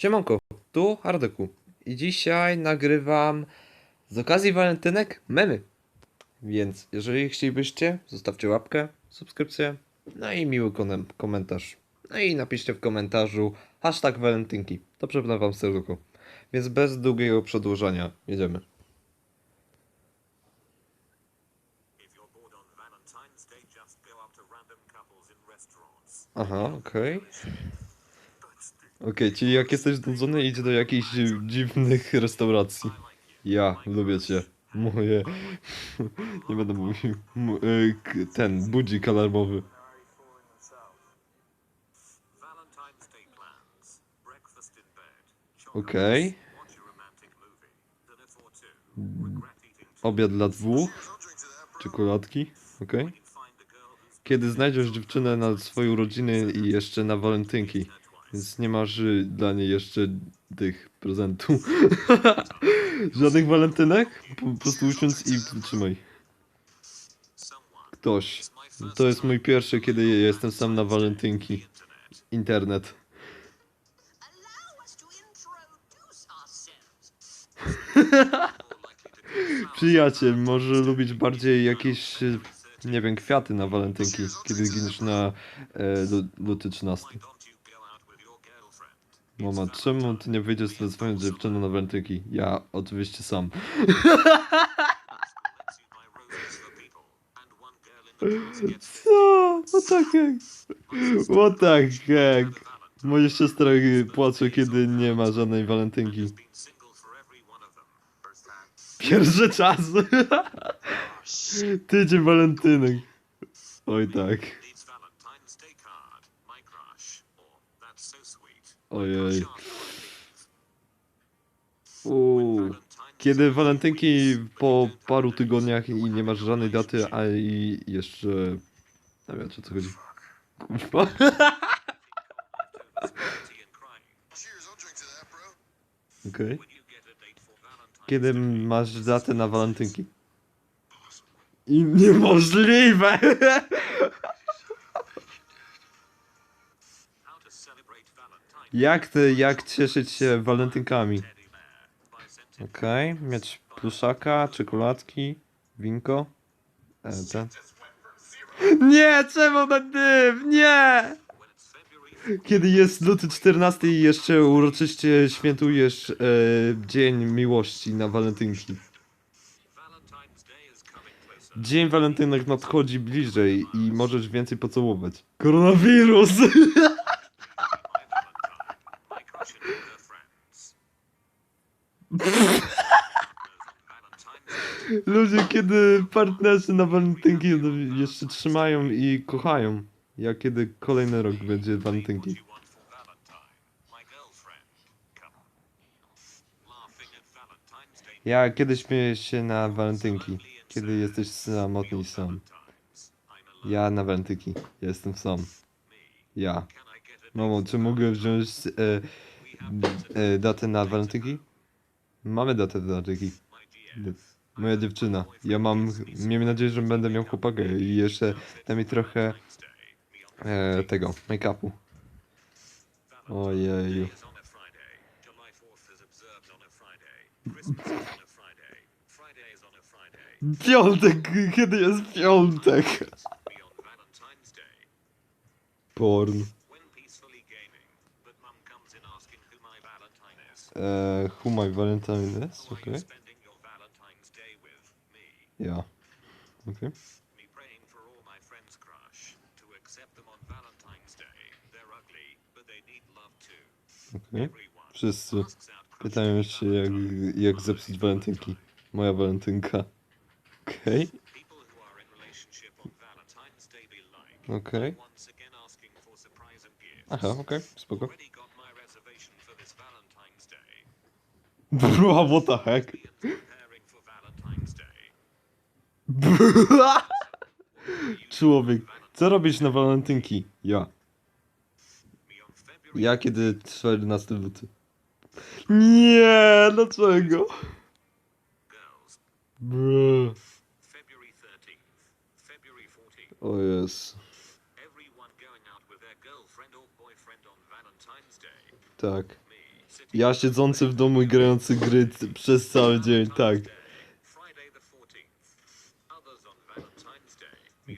Siemanko, tu Hardeku i dzisiaj nagrywam z okazji walentynek memy. Więc jeżeli chcielibyście, zostawcie łapkę, subskrypcję, no i miły komentarz. No i napiszcie w komentarzu hashtag walentynki. To przepnę wam serducho. Więc bez długiego przedłużania, jedziemy. Aha, okej. Okej, czyli jak jesteś znudzony, idź do jakichś dziwnych restauracji. Ja lubię cię. Moje. Nie będę mówił. K- ten budzik alarmowy. Okej. Obiad dla dwóch. Czekoladki. Okej. Kiedy znajdziesz dziewczynę na swoje urodziny i jeszcze na walentynki. Więc nie masz y, dla niej jeszcze tych prezentów. Żadnych walentynek? Po prostu usiądź i wytrzymaj. someone. Ktoś. To jest mój pierwszy, kiedy jestem sam na walentynki. Internet. Przyjaciel może lubić bardziej jakieś, nie wiem, kwiaty na walentynki, kiedy giniesz na e, luty 13. Mama, czemu ty nie wyjdziesz ze swoją dziewczyną na walentynki? Ja oczywiście sam. Co? What the heck? What the heck? Moja siostra y, płacze, kiedy nie ma żadnej walentynki. Pierwszy czas. Tydzień walentynek. Oj tak. Ojej. Uuu. Kiedy walentynki po paru tygodniach i nie masz żadnej daty, a i jeszcze... Nie wiem, o co chodzi. Kurwa. Okej. Valentine's Kiedy masz datę na walentynki? I niemożliwe! Jak ty, jak cieszyć się walentynkami? Okej, mieć pluszaka, czekoladki, winko. E, ten. Nie, czemu na dym? Nie! Kiedy jest luty 14 i jeszcze uroczyście świętujesz e, Dzień Miłości na walentynki. Dzień walentynek nadchodzi bliżej i możesz więcej pocałować. Koronawirus! Ludzie, kiedy partnerzy na walentynki jeszcze trzymają i kochają. Ja kiedy kolejny rok będzie walentynki. Ja kiedy śmieję się na walentynki. Kiedy jesteś samotny sam. Ja na walentynki. Jestem sam. Ja. Mamo, czy mogę wziąć e, e, datę na walentynki? Mamy datę na walentynki. Moja dziewczyna. Ja mam, miejmy nadzieję, że będę miał chłopakę i jeszcze da mi trochę e, tego, make-upu. Ojeju. is on a Friday. July 4th is observed on a Friday. Christmas is on a Friday. Friday is on a Friday. Piątek! Kiedy jest piątek? Porn. Asking who my Valentine is. E, who my Valentine is? Who are Okej. you spending your Valentine's Day with? Me. Ja. Okej. Everyone Wszyscy pytają się, jak, jak zepsuć walentynki. Moja walentynka. Okej. Like. Okej. Once again asking for surprise and gifts. Aha, okej, spoko. Valentine's Day. Bro, what the heck? And preparing for Valentine's Day. Człowiek, co robisz na walentynki? Ja. Ja kiedy 14 luty. Nie, dlaczego? girls. Bro. February 13th. February 14th. O jest. Tak. Ja siedzący w domu i grający gry przez cały dzień, tak.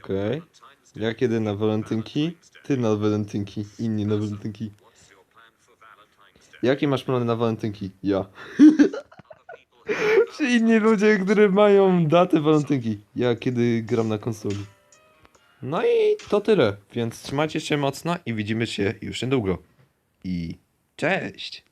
Okej. Ja kiedy na walentynki, ty na walentynki, inni na walentynki. Jakie masz plany na walentynki? Ja. Czy inni ludzie, którzy mają datę walentynki? Ja kiedy gram na konsoli. No i to tyle, więc trzymajcie się mocno i widzimy się już niedługo. I cześć!